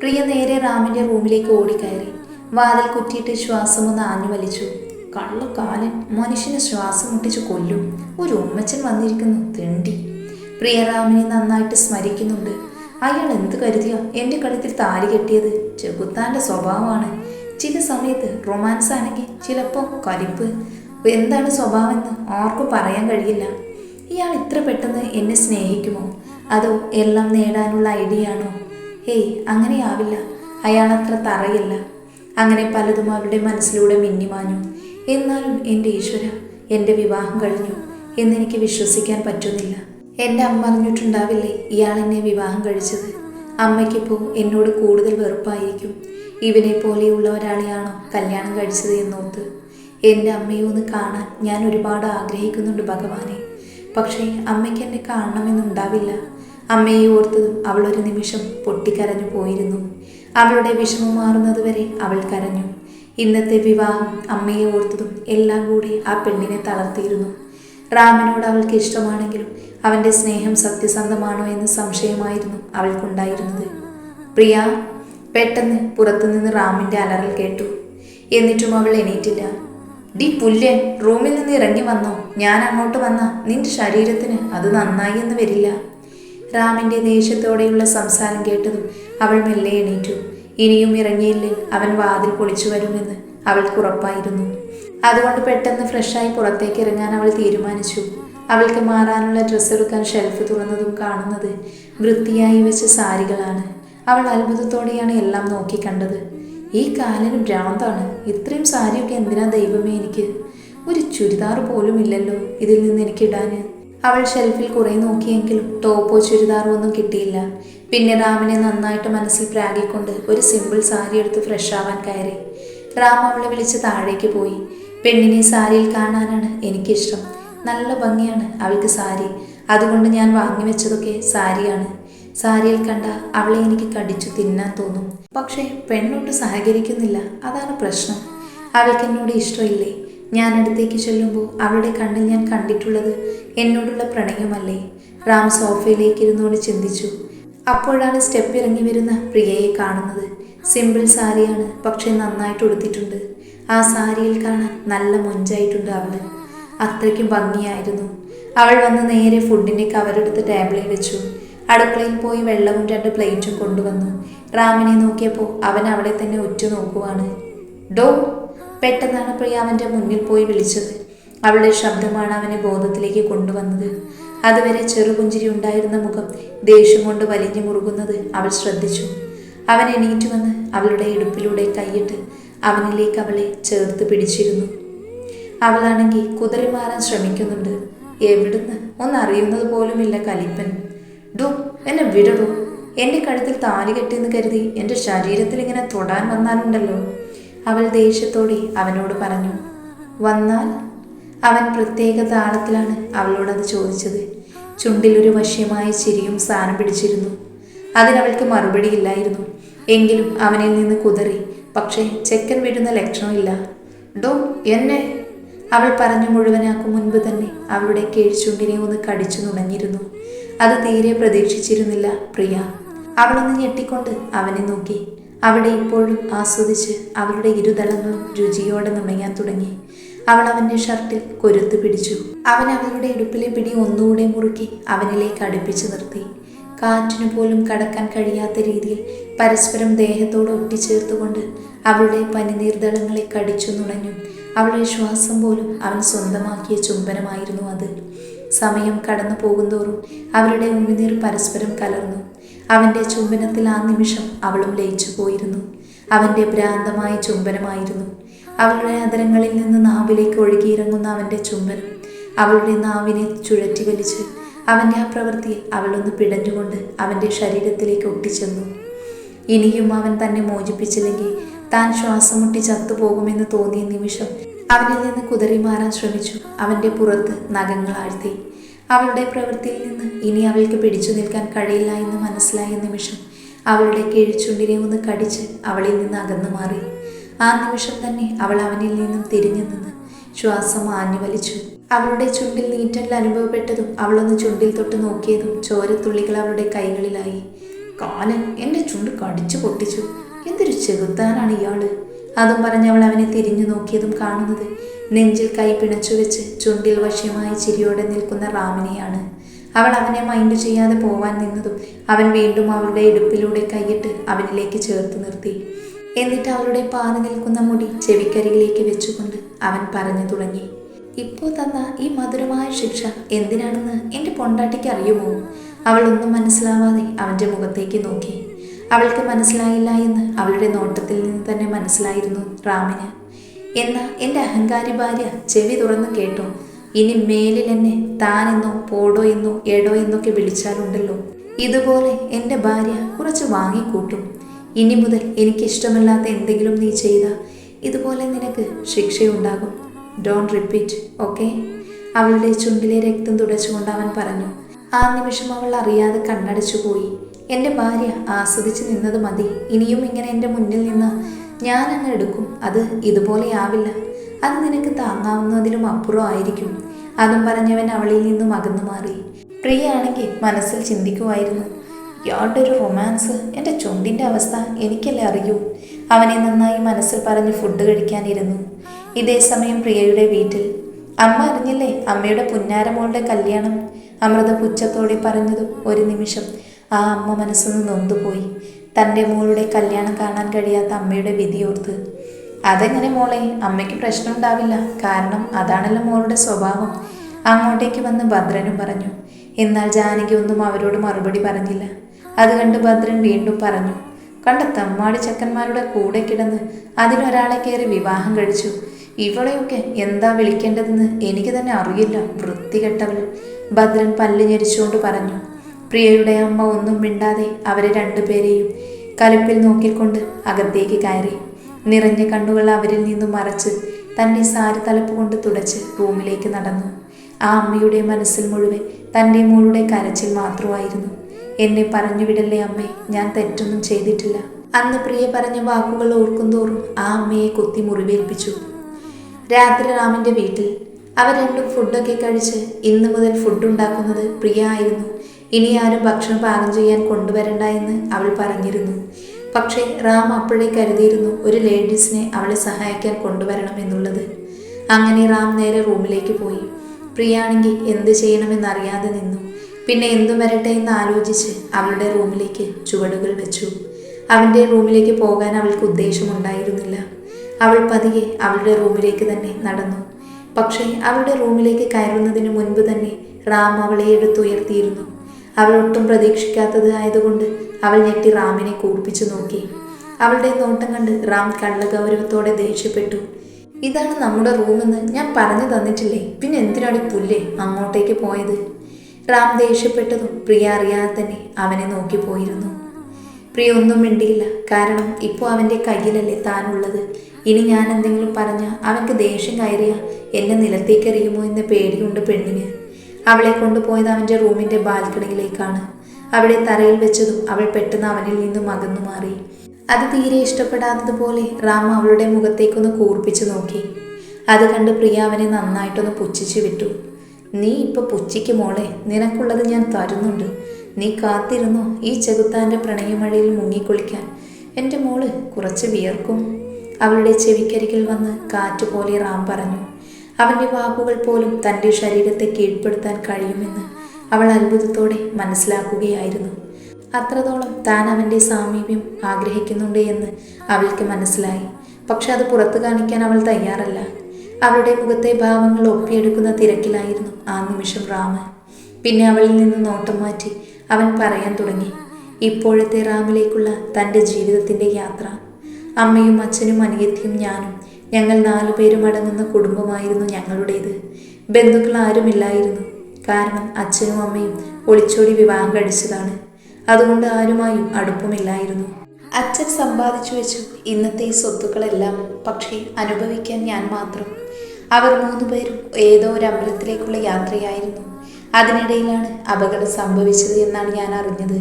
പ്രിയ നേരെ റാമിന്റെ റൂമിലേക്ക് ഓടിക്കയറി. വാതിൽ കുറ്റിയിട്ട് ശ്വാസമൊന്ന് ആഞ്ഞു വലിച്ചു. കള്ളക്കാലൻ മനുഷ്യനെ ശ്വാസം മുട്ടിച്ച് കൊല്ലും. ഒരു ഉമ്മച്ചൻ വന്നിരിക്കുന്നു. തിണ്ടി. പ്രിയ റാമിനെ നന്നായിട്ട് സ്മരിക്കുന്നുണ്ട്. അയാൾ എന്ത് കരുതിയ എന്റെ കഴുത്തിൽ താലി കെട്ടിയത്? ചെകുത്താന്റെ സ്വഭാവമാണ്. ചില സമയത്ത് റൊമാൻസ് ആണെങ്കിൽ ചിലപ്പോൾ കരിപ്പ് എന്താണ് സ്വഭാവമെന്ന് ആർക്കും പറയാൻ കഴിയില്ല. ഇയാൾ ഇത്ര പെട്ടെന്ന് എന്നെ സ്നേഹിക്കുമോ? അതോ എല്ലാം നേടാനുള്ള ഐഡിയ ആണോ ഹേയ് അങ്ങനെയാവില്ല. അയാൾ അത്ര തറയല്ല. അങ്ങനെ പലതും അവരുടെ മനസ്സിലൂടെ മിന്നിമാഞ്ഞു. എന്നാലും എന്റെ ഈശ്വര എന്റെ വിവാഹം കഴിഞ്ഞു എന്നെനിക്ക് വിശ്വസിക്കാൻ പറ്റുന്നില്ല. എന്റെ അമ്മ അറിഞ്ഞിട്ടുണ്ടാവില്ലേ ഇയാൾ എന്നെ വിവാഹം കഴിച്ചത്? അമ്മയ്ക്കിപ്പോൾ എന്നോട് കൂടുതൽ വെറുപ്പായിരിക്കും. ഇവനെ പോലെയുള്ള ഒരാളെയാണോ കല്യാണം കഴിച്ചത് എന്നോർത്ത്. എന്റെ അമ്മയെ ഒന്ന് കാണാൻ ഞാൻ ഒരുപാട് ആഗ്രഹിക്കുന്നുണ്ട് ഭഗവാനെ. പക്ഷേ അമ്മയ്ക്ക് എന്നെ കാണണമെന്നുണ്ടാവില്ല. അമ്മയെ ഓർത്തതും അവൾ ഒരു നിമിഷം പൊട്ടിക്കരഞ്ഞു പോയിരുന്നു. അവളുടെ വിഷമം മാറുന്നതുവരെ അവൾ കരഞ്ഞു. ഇന്നത്തെ വിവാഹം അമ്മയെ ഓർത്തതും എല്ലാം കൂടി ആ പെണ്ണിനെ തളർത്തിയിരുന്നു. റാമിനോട് അവൾക്ക് ഇഷ്ടമാണെങ്കിലും അവന്റെ സ്നേഹം സത്യസന്ധമാണോ എന്ന് സംശയമായിരുന്നു അവൾക്കുണ്ടായിരുന്നത്. പ്രിയ പെട്ടെന്ന് പുറത്തുനിന്ന് റാമിന്റെ അലറൽ കേട്ടു. എന്നിട്ടും അവൾ എണീറ്റില്ല. ഡി പുല്യൻ റൂമിൽ നിന്ന് ഇറങ്ങി വന്നോ? ഞാൻ അങ്ങോട്ട് വന്ന നിന്റെ ശരീരത്തിന് അത് നന്നായി എന്ന് വരില്ല. റാമിന്റെ ദേഷ്യത്തോടെയുള്ള സംസാരം കേട്ടതും അവൾ മെല്ലെ എണീറ്റു. ഇനിയും ഇറങ്ങിയില്ലെങ്കിൽ അവൻ വാതിൽ പൊളിച്ചു വരുമെന്ന് അവൾക്ക് ഉറപ്പായിരുന്നു. അതുകൊണ്ട് പെട്ടെന്ന് ഫ്രഷായി പുറത്തേക്ക് ഇറങ്ങാൻ അവൾ തീരുമാനിച്ചു. അവൾക്ക് മാറാനുള്ള ഡ്രസ്സ് എടുക്കാൻ ഷെൽഫ് തുറന്നതും കാണുന്നത് വൃത്തിയായി വെച്ച സാരികളാണ്. അവൾ അത്ഭുതത്തോടെയാണ് എല്ലാം നോക്കി കണ്ടത്. ഈ കാലിന് ഭ്രാന്താണ്. ഇത്രയും സാരിയൊക്കെ എന്തിനാ ദൈവമേ എനിക്ക്? ഒരു ചുരിദാർ പോലും ഇല്ലല്ലോ ഇതിൽ നിന്ന് എനിക്കിടാന് അവൾ ഷെൽഫിൽ കുറെ നോക്കിയെങ്കിലും ടോപ്പോ ചുരിദാറോ ഒന്നും കിട്ടിയില്ല. പിന്നെ റാമിനെ നന്നായിട്ട് മനസ്സിൽ പ്രാഗിക്കൊണ്ട് ഒരു സിമ്പിൾ സാരി എടുത്ത് ഫ്രഷ് ആവാൻ കയറി. റാം അവളെ വിളിച്ച് താഴേക്ക് പോയി. പെണ്ണിനെ സാരിയിൽ കാണാനാണ് എനിക്കിഷ്ടം. നല്ല ഭംഗിയാണ് അവൾക്ക് സാരി. അതുകൊണ്ട് ഞാൻ വാങ്ങിവെച്ചതൊക്കെ സാരിയാണ്. സാരിയിൽ കണ്ട അവളെ എനിക്ക് കടിച്ചു തിന്നാൻ തോന്നും. പക്ഷേ പെണ്ണോട്ട് സഹകരിക്കുന്നില്ല. അതാണ് പ്രശ്നം. അവൾക്ക് എന്നോട് ഇഷ്ടമില്ലേ? ഞാൻ അടുത്തേക്ക് ചെല്ലുമ്പോൾ അവളുടെ കണ്ണിൽ ഞാൻ കണ്ടിട്ടുള്ളത് എന്നോടുള്ള പ്രണയമല്ലേ? റാം സോഫയിലേക്ക് ഇരുന്നുകൊണ്ട് ചിന്തിച്ചു. അപ്പോഴാണ് സ്റ്റെപ്പ് ഇറങ്ങി വരുന്ന പ്രിയയെ കാണുന്നത്. സിമ്പിൾ സാരിയാണ് പക്ഷേ നന്നായിട്ട് ഉടുത്തിട്ടുണ്ട്. ആ സാരിയിൽ കാണാൻ നല്ല മൊഞ്ചായിട്ടുണ്ട് അവൾ. അത്രയ്ക്കും ഭംഗിയായിരുന്നു. അവൾ വന്ന് നേരെ ഫുഡിന്റെ കവറെടുത്ത് ടേബിളിൽ വെച്ചു. അടുക്കളയിൽ പോയി വെള്ളവും രണ്ട് പ്ലേറ്റും കൊണ്ടുവന്നു. റാമിനെ നോക്കിയപ്പോൾ അവൻ അവളെ തന്നെ ഉറ്റു നോക്കുവാണ് ഡോ പെട്ടെന്നാണ് പ്രിയ അവന്റെ മുന്നിൽ പോയി വിളിച്ചത്. അവളുടെ ശബ്ദമാണ് അവനെ ബോധത്തിലേക്ക് കൊണ്ടുവന്നത്. അതുവരെ ചെറുപുഞ്ചിരി ഉണ്ടായിരുന്ന മുഖം ദേഷ്യം കൊണ്ട് വലിഞ്ഞു മുറുകുന്നത് അവൾ ശ്രദ്ധിച്ചു. അവൻ എണീറ്റു വന്ന് അവളുടെ ഇടുപ്പിലൂടെ കൈയിട്ട് അവനിലേക്ക് അവളെ ചേർത്ത് പിടിച്ചിരുന്നു. അവളാണെങ്കിൽ കുതിറി മാറാൻ ശ്രമിക്കുന്നുണ്ട്. എവിടുന്ന്? ഒന്നറിയുന്നത് പോലുമില്ല കലിപ്പൻ. ഡു എന്നെ വിടടു. എന്റെ കഴുത്തിൽ താലി കെട്ടിയെന്ന് കരുതി എന്റെ ശരീരത്തിൽ ഇങ്ങനെ തൊടാൻ വന്നാലുണ്ടല്ലോ. അവൾ ദേഷ്യത്തോടെ അവനോട് പറഞ്ഞു വന്നാൽ അവൻ പ്രത്യേക താളത്തിലാണ് അവളോടത് ചോദിച്ചത്. ചുണ്ടിൽ ഒരു വശ്യമായ ചിരിയും സ്ഥാനം പിടിച്ചിരുന്നു. അതിനവൾക്ക് മറുപടിയില്ലായിരുന്നു എങ്കിലും അവനിൽ നിന്ന് കുതറി പക്ഷേ ചെക്കൻ വീഴുന്ന ലക്ഷണമില്ല ഡോ എന്നെ? അവൾ പറഞ്ഞു മുഴുവനാക്കും മുൻപ് തന്നെ അവളുടെ കേഴ്ചുണ്ടിനെ ഒന്ന് കടിച്ചു നുണഞ്ഞിരുന്നു. അത് തീരെ പ്രതീക്ഷിച്ചിരുന്നില്ല പ്രിയ. അവളൊന്ന് ഞെട്ടിക്കൊണ്ട് അവനെ നോക്കി. അവിടെ ഇപ്പോഴും ആസ്വദിച്ച് അവളുടെ ഇരുതളങ്ങളും രുചിയോടെ നുണയാൻ തുടങ്ങി. അവൾ അവന്റെ ഷർട്ടിൽ കൊരുത്തു പിടിച്ചു. അവൻ അവളുടെ ഇടുപ്പിലെ പിടി ഒന്നുകൂടെ മുറുക്കി അവനിലേക്ക് അടുപ്പിച്ചു നിർത്തി. കാറ്റിനു പോലും കടക്കാൻ കഴിയാത്ത രീതിയിൽ പരസ്പരം ദേഹത്തോട് ഒട്ടിച്ചേർത്തുകൊണ്ട് അവളുടെ പനിനീർദളങ്ങളെ കടിച്ചു നുണഞ്ഞു. അവളുടെ ശ്വാസം പോലും അവൻ സ്വന്തമാക്കിയ ചുംബനമായിരുന്നു അത്. സമയം കടന്നു പോകുന്തോറും അവരുടെ ഉമിനീർ പരസ്പരം കലർന്നു. അവന്റെ ചുംബനത്തിൽ ആ നിമിഷം അവളും ലയിച്ചു പോയിരുന്നു അവന്റെ ഭ്രാന്തമായ ചുംബനമായിരുന്നു. അവളുടെ അതരങ്ങളിൽ നിന്ന് നാവിലേക്ക് ഒഴുകിയിറങ്ങുന്ന അവന്റെ ചുംബനം അവളുടെ നാവിനെ ചുഴറ്റി വലിച്ച് അവന്റെ ആ പ്രവൃത്തിയിൽ അവളൊന്ന് പിടഞ്ഞുകൊണ്ട് അവന്റെ ശരീരത്തിലേക്ക് ഒട്ടിച്ചെന്നു. ഇനിയും അവൻ തന്നെ മോചിപ്പിച്ചില്ലെങ്കിൽ താൻ ശ്വാസം മുട്ടി ചത്തുപോകുമെന്ന് തോന്നിയ നിമിഷം അവനിൽ നിന്ന് കുതറി മാറാൻ ശ്രമിച്ചു അവന്റെ പുറത്ത് നഖങ്ങൾ ആഴ്ത്തി. അവളുടെ പ്രവൃത്തിയിൽ നിന്ന് ഇനി അവൾക്ക് പിടിച്ചു നിൽക്കാൻ കഴിയില്ല എന്ന് മനസ്സിലായ നിമിഷം അവളുടെ കീഴ്ച്ചുണ്ടിനെ ഒന്ന് കടിച്ച് അവളിൽ നിന്ന് അകന്നു മാറി. ആ നിമിഷം തന്നെ അവൾ അവനിൽ നിന്നും തിരിഞ്ഞു നിന്ന് ശ്വാസം ആഞ്ഞു വലിച്ചു. അവളുടെ ചുണ്ടിൽ നീറ്റൽ അനുഭവപ്പെട്ടതും അവളൊന്ന് ചുണ്ടിൽ തൊട്ട് നോക്കിയതും ചോരത്തുള്ളികൾ അവളുടെ കൈകളിലായി. കാലൻ എന്റെ ചുണ്ട് കടിച്ചു പൊട്ടിച്ചു. എന്തൊരു ചെകുത്താനാണ് ഇയാൾ? അതും പറഞ്ഞ് അവൾ അവനെ തിരിഞ്ഞു നോക്കിയതും കാണുന്നത് നെഞ്ചിൽ കൈ പിണച്ചു വെച്ച് ചുണ്ടിൽ വശ്യമായി ചിരിയോടെ നിൽക്കുന്ന റാമിനെയാണ്. അവൾ അവനെ മൈൻഡ് ചെയ്യാതെ പോവാൻ നിന്നതും അവൻ വീണ്ടും അവളുടെ ഇടുപ്പിലൂടെ കൈയിട്ട് അവനിലേക്ക് ചേർത്ത് നിർത്തി. എന്നിട്ട് അവളുടെ പാറി നിൽക്കുന്ന മുടി ചെവിക്കരികിലേക്ക് വെച്ചുകൊണ്ട് അവൻ പറഞ്ഞു തുടങ്ങി ഇപ്പോൾ തന്ന ഈ മധുരമായ ശിക്ഷ എന്തിനാണെന്ന് എന്റെ പൊണ്ടാട്ടിക്ക് അറിയുമോ? അവൾ ഒന്നും മനസ്സിലാവാതെ അവന്റെ മുഖത്തേക്ക് നോക്കി. അവൾക്ക് മനസ്സിലായില്ല എന്ന് അവളുടെ നോട്ടത്തിൽ നിന്ന് തന്നെ മനസ്സിലായിരുന്നു റാമിന്. എന്നാൽ എന്റെ അഹങ്കാരി ഭാര്യ ചെവി തുറന്നു കേട്ടോ. ഇനി മേലിൽ എന്നെ താനെന്നോ പോടോ എന്നോ എടോ എന്നൊക്കെ വിളിച്ചാലുണ്ടല്ലോ. ഇതുപോലെ എന്റെ ഭാര്യ കുറച്ച് വാങ്ങിക്കൂട്ടും. ഇനി മുതൽ എനിക്കിഷ്ടമല്ലാത്ത എന്തെങ്കിലും നീ ചെയ്ത ഇതുപോലെ നിനക്ക് ശിക്ഷയുണ്ടാകും. ഡോൺ റിപ്പീറ്റ് ഓക്കെ അവളുടെ ചുണ്ടിലെ രക്തം തുടച്ചുകൊണ്ട് അവൻ പറഞ്ഞു ആ നിമിഷം അവൾ അറിയാതെ കണ്ണടച്ചു പോയി. എന്റെ ഭാര്യ ആസ്വദിച്ച് നിന്നത് മതി. ഇനിയും ഇങ്ങനെ എന്റെ മുന്നിൽ നിന്ന് ഞാൻ അങ്ങ് എടുക്കും. അത് ഇതുപോലെയാവില്ല അത് നിനക്ക് താങ്ങാവുന്നതിലും അപ്പുറം ആയിരിക്കും. അതും പറഞ്ഞവൻ അവളിൽ നിന്നും അകന്നു മാറി. പ്രിയാണെങ്കിൽ മനസ്സിൽ ചിന്തിക്കുമായിരുന്നു. ഇയാളുടെ ഒരു റൊമാൻസ് എന്റെ ചുണ്ടിന്റെ അവസ്ഥ എനിക്കല്ലേ അറിയൂ? അവനെ നന്നായി മനസ്സിൽ പറഞ്ഞ് ഫുഡ് കഴിക്കാനിരുന്നു. ഇതേ സമയം പ്രിയയുടെ വീട്ടിൽ അമ്മ അറിഞ്ഞില്ലേ അമ്മയുടെ പുന്നാരമോളുടെ കല്യാണം? അമൃത പുച്ഛത്തോടെ പറഞ്ഞതും ഒരു നിമിഷം. ആ അമ്മ മനസ്സൊന്ന് നൊന്തുപോയി. തന്റെ മോളുടെ കല്യാണം കാണാൻ കഴിയാത്ത അമ്മയുടെ വിധിയോർത്ത് അതെങ്ങനെ മോളെ? അമ്മയ്ക്ക് പ്രശ്നം ഉണ്ടാവില്ല കാരണം അതാണല്ലോ മോളുടെ സ്വഭാവം. അങ്ങോട്ടേക്ക് വന്ന് ഭദ്രനും പറഞ്ഞു എന്നാൽ ജാനകി ഒന്നും അവരോട് മറുപടി പറഞ്ഞില്ല. അത് കണ്ട് ഭദ്രൻ വീണ്ടും പറഞ്ഞു കണ്ട തമ്മാടി ചക്കന്മാരുടെ കൂടെ കിടന്ന് അതിനൊരാളെ കയറി വിവാഹം കഴിച്ചു. ഇവളെയൊക്കെ എന്താ വിളിക്കേണ്ടതെന്ന് എനിക്ക് തന്നെ അറിയില്ല വൃത്തികെട്ടവൾ. ഭദ്രൻ പല്ല് ഞെരിച്ചുകൊണ്ട് പറഞ്ഞു പ്രിയയുടെ അമ്മ ഒന്നും മിണ്ടാതെ അവരെ രണ്ടുപേരെയും കലുപ്പിൽ നോക്കിക്കൊണ്ട് അകത്തേക്ക് കയറി. നിറഞ്ഞ കണ്ണുകൾ അവരിൽ നിന്നും മറച്ച് തന്റെ സാരി തലപ്പ് കൊണ്ട് തുടച്ച് റൂമിലേക്ക് നടന്നു. ആ അമ്മയുടെ മനസ്സിൽ മുഴുവൻ തന്റെ മോളുടെ കരച്ചിൽ മാത്രമായിരുന്നു. എന്നെ പറഞ്ഞുവിടല്ലേ അമ്മേ ഞാൻ തെറ്റൊന്നും ചെയ്തിട്ടില്ല. അന്ന് പ്രിയ പറഞ്ഞ വാക്കുകൾ ഓർക്കും തോറും ആ അമ്മയെ കൊത്തി മുറിവേൽപ്പിച്ചു. രാത്രി രാമിന്റെ വീട്ടിൽ അവർ രണ്ടും ഫുഡൊക്കെ കഴിച്ച് ഇന്ന് മുതൽ ഫുഡ് ഉണ്ടാക്കുന്നത് പ്രിയ ആയിരുന്നു. ഇനി ആരും ഭക്ഷണം പാകം ചെയ്യാൻ കൊണ്ടുവരണ്ട എന്ന് അവൾ പറഞ്ഞിരുന്നു. പക്ഷേ റാം അപ്പോഴേ കരുതിയിരുന്നു ഒരു ലേഡീസിനെ അവളെ സഹായിക്കാൻ കൊണ്ടുവരണം എന്നുള്ളത്. അങ്ങനെ റാം നേരെ റൂമിലേക്ക് പോയി. പ്രിയാണെങ്കിൽ എന്ത് ചെയ്യണമെന്നറിയാതെ നിന്നു. പിന്നെ എന്തു വരട്ടെ എന്ന് ആലോചിച്ച് അവളുടെ റൂമിലേക്ക് ചുവടുകൾ വെച്ചു. അവന്റെ റൂമിലേക്ക് പോകാൻ അവൾക്ക് ഉദ്ദേശമുണ്ടായിരുന്നില്ല. അവൾ പതിയെ അവളുടെ റൂമിലേക്ക് തന്നെ നടന്നു. പക്ഷേ അവളുടെ റൂമിലേക്ക് കയറുന്നതിന് മുൻപ് തന്നെ റാം അവളെ എടുത്തുയർത്തിയിരുന്നു. അവൾ ഒട്ടും പ്രതീക്ഷിക്കാത്തത് ആയതുകൊണ്ട് അവൾ ഞെട്ടി റാമിനെ കൂർപ്പിച്ചു നോക്കി. അവളുടെ നോട്ടം കണ്ട് റാം കള്ള ഗൗരവത്തോടെ ദേഷ്യപ്പെട്ടു. ഇതാണ് നമ്മുടെ റൂമെന്ന് ഞാൻ പറഞ്ഞു തന്നിട്ടില്ലേ? പിന്നെ എന്തിനാണ് പുല്ലേ അങ്ങോട്ടേക്ക് പോയത്? റാം ദേഷ്യപ്പെട്ടതും പ്രിയ അറിയാതെ തന്നെ അവനെ നോക്കിപ്പോയിരുന്നു പ്രിയ ഒന്നും മിണ്ടിയില്ല. കാരണം ഇപ്പോൾ അവന്റെ കയ്യിലല്ലേ താനുള്ളത്. ഇനി ഞാൻ എന്തെങ്കിലും പറഞ്ഞാൽ അവൻക്ക് ദേഷ്യം കയറിയ എന്നെ നിലത്തേക്കെറിയുമോ എന്ന് പേടിയുണ്ട് പെണ്ണിന്. അവളെ കൊണ്ടുപോയത് അവന്റെ റൂമിന്റെ ബാൽക്കണിയിലേക്കാണ്. അവിടെ തറയിൽ വെച്ചതും അവൾ പെട്ടെന്ന് അവനിൽ നിന്നും അകന്നു മാറി. അത് തീരെ ഇഷ്ടപ്പെടാത്തതുപോലെ റാം അവളുടെ മുഖത്തേക്കൊന്ന് കൂർപ്പിച്ചു നോക്കി. അത് കണ്ട് പ്രിയ അവനെ നന്നായിട്ടൊന്ന് പുച്ഛിച്ചു വിട്ടു. നീ ഇപ്പൊ പുച്ഛിക്ക് മോളെ നിനക്കുള്ളത് ഞാൻ തരുന്നുണ്ട്. നീ കാത്തിരുന്നോ ഈ ചെകുത്താന്റെ പ്രണയമഴയിൽ മുങ്ങിക്കുളിക്കാൻ? എന്റെ മോൾ കുറച്ച് വിയർക്കും. അവളുടെ ചെവിക്കരികിൽ വന്ന് കാറ്റുപോലെ റാം പറഞ്ഞു അവന്റെ വാക്കുകൾ പോലും തന്റെ ശരീരത്തെ കീഴ്പ്പെടുത്താൻ കഴിയുമെന്ന് അവൾ അത്ഭുതത്തോടെ മനസ്സിലാക്കുകയായിരുന്നു. അത്രത്തോളം താൻ അവന്റെ സാമീപ്യം ആഗ്രഹിക്കുന്നുണ്ട് എന്ന് അവൾക്ക് മനസ്സിലായി. പക്ഷെ അത് പുറത്തു കാണിക്കാൻ അവൾ തയ്യാറല്ല. അവളുടെ മുഖത്തെ ഭാവങ്ങൾ ഒപ്പിയെടുക്കുന്ന തിരക്കിലായിരുന്നു. ആ നിമിഷം റാമൻ പിന്നെ അവളിൽ നിന്ന് നോട്ടം മാറ്റി അവൻ പറയാൻ തുടങ്ങി. ഇപ്പോഴത്തെ റാമിലേക്കുള്ള തന്റെ ജീവിതത്തിന്റെ യാത്ര. അമ്മയും അച്ഛനും അനിയത്തിയും ഞാനും ഞങ്ങൾ നാലുപേരും അടങ്ങുന്ന കുടുംബമായിരുന്നു ഞങ്ങളുടേത്. ബന്ധുക്കൾ ആരുമില്ലായിരുന്നു. കാരണം അച്ഛനും അമ്മയും ഒളിച്ചോടി വിവാഹം കഴിച്ചതാണ്. അതുകൊണ്ട് ആരുമായും അടുപ്പമില്ലായിരുന്നു. അച്ഛൻ സമ്പാദിച്ചു വെച്ചു ഇന്നത്തെ സ്വത്തുക്കളെല്ലാം പക്ഷേ അനുഭവിക്കാൻ ഞാൻ മാത്രം അവർ മൂന്നുപേരും ഏതോ ഒരു അമ്പലത്തിലേക്കുള്ള യാത്രയായിരുന്നു. അതിനിടയിലാണ് അപകടം സംഭവിച്ചത് എന്നാണ് ഞാൻ അറിഞ്ഞത്.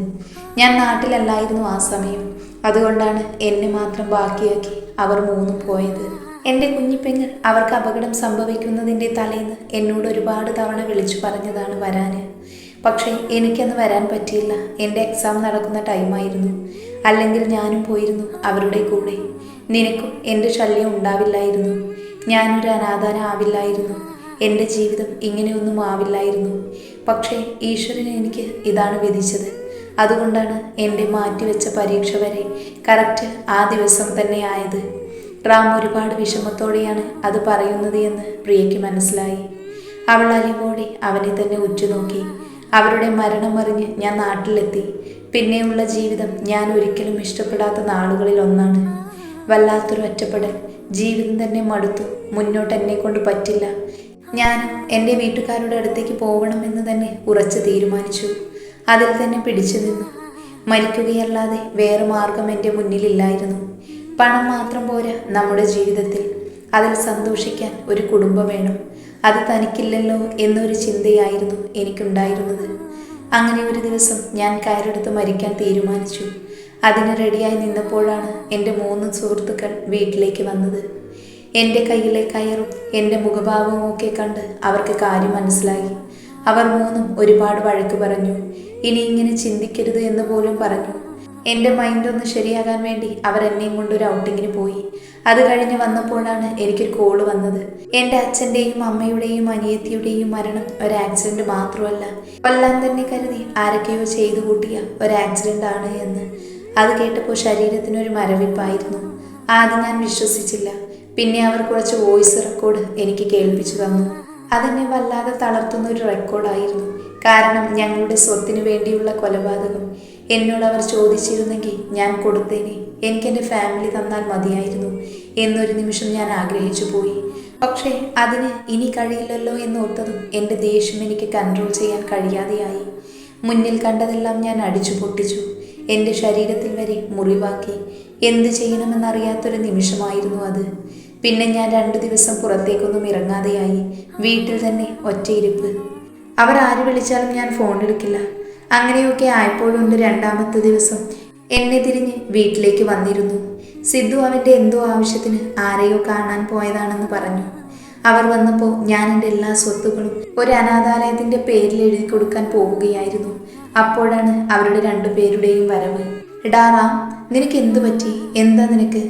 ഞാൻ നാട്ടിലല്ലായിരുന്നു ആ സമയം. അതുകൊണ്ടാണ് എന്നെ മാത്രം ബാക്കിയാക്കി അവർ മൂന്നും പോയത്. എന്റെ കുഞ്ഞിപ്പെങ്ങൾ അവർക്ക് അപകടം സംഭവിക്കുന്നതിന്റെ തലേന്ന് എന്നോട് ഒരുപാട് തവണ വിളിച്ചു പറഞ്ഞതാണ് വരാന്. പക്ഷേ എനിക്കന്ന് വരാൻ പറ്റിയില്ല. എന്റെ എക്സാം നടക്കുന്ന ടൈമായിരുന്നു അല്ലെങ്കിൽ ഞാനും പോയിരുന്നു അവരുടെ കൂടെ. നിനക്കും എന്റെ ശല്യം ഉണ്ടാവില്ലായിരുന്നു. ഞാനൊരു അനാഥാന ആവില്ലായിരുന്നു എന്റെ ജീവിതം ഇങ്ങനെയൊന്നും ആവില്ലായിരുന്നു. പക്ഷേ ഈശ്വരൻ എനിക്ക് ഇതാണ് വിധിച്ചത്. അതുകൊണ്ടാണ് എന്റെ മാറ്റിവെച്ച പരീക്ഷ വരെ കറക്റ്റ് ആ ദിവസം തന്നെ ആയത്. റാം ഒരുപാട് വിഷമത്തോടെയാണ് അത് പറയുന്നത് എന്ന് പ്രിയയ്ക്ക് മനസ്സിലായി. അവൾ അലിവോടെ അവനെ തന്നെ ഉറ്റുനോക്കി. അവരുടെ മരണമറിഞ്ഞ് ഞാൻ നാട്ടിലെത്തി. പിന്നെയുള്ള ജീവിതം ഞാൻ ഒരിക്കലും ഇഷ്ടപ്പെടാത്ത നാളുകളിൽ ഒന്നാണ്. വല്ലാത്തൊരു ഒറ്റപ്പെടൽ. ജീവിതം തന്നെ മടുത്തു. മുന്നോട്ട് എന്നെ കൊണ്ട് പറ്റില്ല. ഞാൻ എന്റെ വീട്ടുകാരുടെ അടുത്തേക്ക് പോകണമെന്ന് തന്നെ ഉറച്ചു തീരുമാനിച്ചു. അതിൽ തന്നെ പിടിച്ചു നിന്നു. മരിക്കുകയല്ലാതെ വേറെ മാർഗം എന്റെ മുന്നിലില്ലായിരുന്നു. പണം മാത്രം പോരാ നമ്മുടെ ജീവിതത്തിൽ. അതിൽ സന്തോഷിക്കാൻ ഒരു കുടുംബം വേണം. അത് തനിക്കില്ലല്ലോ എന്നൊരു ചിന്തയായിരുന്നു എനിക്കുണ്ടായിരുന്നത്. അങ്ങനെ ഒരു ദിവസം ഞാൻ കയറെടുത്ത് മരിക്കാൻ തീരുമാനിച്ചു. അതിന് റെഡിയായി നിന്നപ്പോഴാണ് എന്റെ മൂന്ന് സുഹൃത്തുക്കൾ വീട്ടിലേക്ക് വന്നത്. എന്റെ കയ്യിലെ കയറും എന്റെ മുഖഭാവവും ഒക്കെ കണ്ട് അവർക്ക് കാര്യം മനസ്സിലായി. അവർ മൂന്നും ഒരുപാട് വഴക്ക് പറഞ്ഞു. ഇനി ഇങ്ങനെ ചിന്തിക്കരുത് എന്ന് പോലും പറഞ്ഞു. എന്റെ മൈൻഡ് ഒന്ന് ശരിയാകാൻ വേണ്ടി അവർ എന്നെയും കൊണ്ട് ഒരു ഔട്ടിങ്ങിന് പോയി. അത് കഴിഞ്ഞ് വന്നപ്പോഴാണ് എനിക്കൊരു കോൾ വന്നത്. എന്റെ അച്ഛന്റെയും അമ്മയുടെയും അനിയത്തിയുടെയും മരണം ഒരു ആക്സിഡന്റ് മാത്രമല്ല കൊല്ലാൻ തന്നെ കരുതി ആരൊക്കെയോ ചെയ്തു കൂട്ടിയ ഒരു ആക്സിഡന്റ് ആണ് എന്ന്. അത് കേട്ടപ്പോൾ ശരീരത്തിനൊരു മരവിപ്പായിരുന്നു. ആദ്യം ഞാൻ വിശ്വസിച്ചില്ല. പിന്നെ അവർ കുറച്ച് വോയിസ് റെക്കോർഡ് എനിക്ക് കേൾപ്പിച്ചു തന്നു. അതെന്നെ വല്ലാതെ തളർത്തുന്ന ഒരു റെക്കോർഡായിരുന്നു. കാരണം ഞങ്ങളുടെ സ്വത്തിനു വേണ്ടിയുള്ള കൊലപാതകം. എന്നോട് അവർ ചോദിച്ചിരുന്നെങ്കിൽ ഞാൻ കൊടുത്തേനെ. എനിക്ക് എന്റെ ഫാമിലി തന്നാൽ മതിയായിരുന്നു എന്നൊരു നിമിഷം ഞാൻ ആഗ്രഹിച്ചു പോയി. പക്ഷേ അതിന് ഇനി കഴിയില്ലല്ലോ എന്നോർത്തതും എന്റെ ദേഷ്യം എനിക്ക് കൺട്രോൾ ചെയ്യാൻ കഴിയാതെയായി. മുന്നിൽ കണ്ടതെല്ലാം ഞാൻ അടിച്ചു പൊട്ടിച്ചു. എന്റെ ശരീരത്തിൽ വരെ മുറിവാക്കി. എന്ത് ചെയ്യണമെന്നറിയാത്തൊരു നിമിഷമായിരുന്നു അത്. പിന്നെ ഞാൻ രണ്ടു ദിവസം പുറത്തേക്കൊന്നും ഇറങ്ങാതെയായി വീട്ടിൽ തന്നെ ഒറ്റയിരിപ്പ്. അവർ ആര് വിളിച്ചാലും ഞാൻ ഫോൺ എടുക്കില്ല. അങ്ങനെയൊക്കെ ആയപ്പോഴുണ്ട് രണ്ടാമത്തെ ദിവസം. എന്നെ തിരിഞ്ഞ് വീട്ടിലേക്ക് വന്നിരുന്നു. സിദ്ധു അവന്റെ എന്തോ ആവശ്യത്തിന് ആരെയോ കാണാൻ പോയതാണെന്ന് പറഞ്ഞു. അവർ വന്നപ്പോൾ ഞാൻ എന്റെ എല്ലാ സ്വത്തുക്കളും ഒരു അനാഥാലയത്തിന്റെ പേരിൽ എഴുതി കൊടുക്കാൻ പോവുകയായിരുന്നു അപ്പോഴാണ് അവരുടെ രണ്ടു പേരുടെയും വരവ്. ഡാറാം നിനക്ക് എന്തു പറ്റി? എന്താ നിനക്ക്?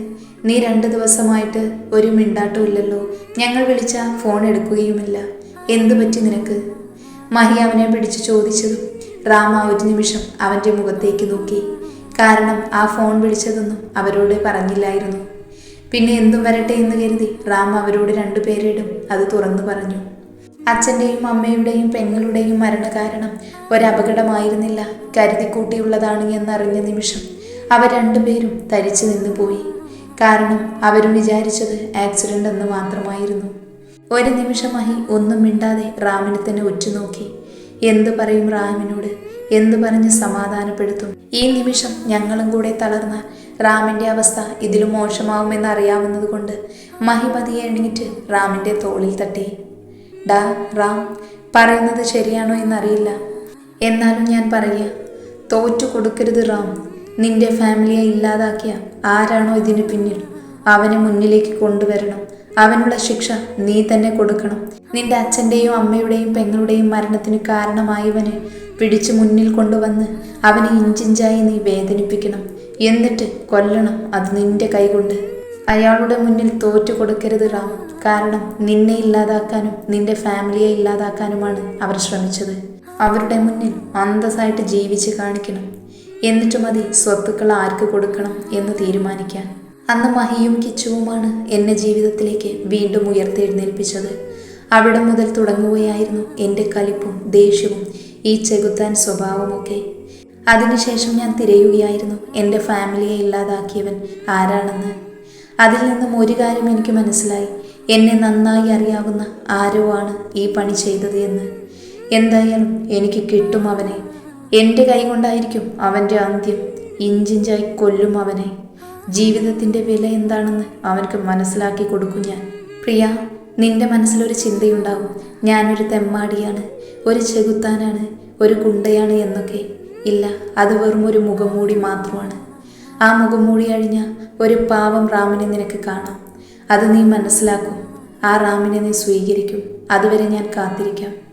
നീ രണ്ട് ദിവസമായിട്ട് ഒരു മിണ്ടാട്ടുമില്ലല്ലോ ഞങ്ങൾ വിളിച്ച ഫോൺ എടുക്കുകയുമില്ല. എന്തു പറ്റി നിനക്ക്? മഹി അവനെ പിടിച്ചു ചോദിച്ചതും റാം ആ ഒരു നിമിഷം അവന്റെ മുഖത്തേക്ക് നോക്കി. കാരണം ആ ഫോൺ വിളിച്ചതൊന്നും അവരോട് പറഞ്ഞില്ലായിരുന്നു. പിന്നെ എന്തും വരട്ടെ എന്ന് കരുതി റാം അവരോട് രണ്ടുപേരിടും അത് തുറന്നു പറഞ്ഞു. അച്ഛന്റെയും അമ്മയുടെയും പെങ്ങളുടെയും മരണകാരണം ഒരപകടമായിരുന്നില്ല. കരുതിക്കൂട്ടിയുള്ളതാണ് എന്നറിഞ്ഞ നിമിഷം അവർ രണ്ടുപേരും തരിച്ചു നിന്നു പോയി കാരണം അവരും വിചാരിച്ചത് ആക്സിഡന്റ് എന്ന് മാത്രമായിരുന്നു. ഒരു നിമിഷമായി ഒന്നും മിണ്ടാതെ റാമിനെ തന്നെ ഉറ്റുനോക്കി. എന്തു പറയും റാമിനോട്? എന്തു പറഞ്ഞ് സമാധാനപ്പെടുത്തും? ഈ നിമിഷം ഞങ്ങളും കൂടെ തളർന്ന റാമിന്റെ അവസ്ഥ ഇതിലും മോശമാവുമെന്ന് അറിയാവുന്നതുകൊണ്ട് മഹിപതിയെ എണീറ്റ് റാമിന്റെ തോളിൽ തട്ടി. ഡാ റാം പറയുന്നത് ശരിയാണോ എന്നറിയില്ല. എന്നാലും ഞാൻ പറയാ തോറ്റു കൊടുക്കരുത് റാം. നിന്റെ ഫാമിലിയെ ഇല്ലാതാക്കിയ ആരാണോ ഇതിന് പിന്നിൽ? അവനെ മുന്നിലേക്ക് കൊണ്ടുവരണം. അവനുള്ള ശിക്ഷ നീ തന്നെ കൊടുക്കണം. നിന്റെ അച്ഛന്റെയും അമ്മയുടെയും പെങ്ങളുടെയും മരണത്തിന് കാരണമായവനെ പിടിച്ചു മുന്നിൽ കൊണ്ടുവന്ന് അവനെ ഇഞ്ചിഞ്ചായി നീ വേദനിപ്പിക്കണം. എന്നിട്ട് കൊല്ലണം അത് നിന്റെ കൈകൊണ്ട്. അയാളുടെ മുന്നിൽ തോറ്റു കൊടുക്കരുത് റാം. കാരണം നിന്നെ ഇല്ലാതാക്കാനും നിന്റെ ഫാമിലിയെ ഇല്ലാതാക്കാനുമാണ് അവർ ശ്രമിച്ചത്. അവരുടെ മുന്നിൽ അന്തസ്സായിട്ട് ജീവിച്ച് കാണിക്കണം. എന്നിട്ട് മതി സ്വത്തുക്കൾ ആർക്ക് കൊടുക്കണം എന്ന് തീരുമാനിക്കാൻ. അന്ന് മഹിയും കിച്ചുവുമാണ് എന്നെ ജീവിതത്തിലേക്ക് വീണ്ടും ഉയർത്തെഴുന്നേൽപ്പിച്ചത്. അവിടെ മുതൽ തുടങ്ങുകയായിരുന്നു എന്റെ കലിപ്പും ദേഷ്യവും ഈ ചെകുത്താൻ സ്വഭാവമൊക്കെ. അതിനുശേഷം ഞാൻ തിരയുകയായിരുന്നു എന്റെ ഫാമിലിയെ ഇല്ലാതാക്കിയവൻ ആരാണെന്ന്. അതിൽ നിന്നും ഒരു കാര്യം എനിക്ക് മനസ്സിലായി. എന്നെ നന്നായി അറിയാവുന്ന ആരോ ആണ് ഈ പണി ചെയ്തത് എന്ന്. എന്തായാലും എനിക്ക് കിട്ടും അവനെ. എന്റെ കൈ കൊണ്ടായിരിക്കും അവന്റെ അന്ത്യം ഇഞ്ചിഞ്ചായി കൊല്ലും അവനെ. ജീവിതത്തിന്റെ വില എന്താണെന്ന് അവനക്ക് മനസ്സിലാക്കി കൊടുക്കും ഞാൻ. പ്രിയ നിന്റെ മനസ്സിലൊരു ചിന്തയുണ്ടാവും. ഞാനൊരു തെമ്മാടിയാണ് ഒരു ചെകുത്താനാണ് ഒരു ഗുണ്ടയാണ് എന്നൊക്കെ. ഇല്ല അത് വെറും ഒരു മുഖംമൂടി മാത്രമാണ്. ആ മുഖം അഴിഞ്ഞ ഒരു പാവം റാമിനെ നിനക്ക് കാണാം. അത് നീ മനസ്സിലാക്കും. ആ റാമിനെ നീ സ്വീകരിക്കും. അതുവരെ ഞാൻ കാത്തിരിക്കാം.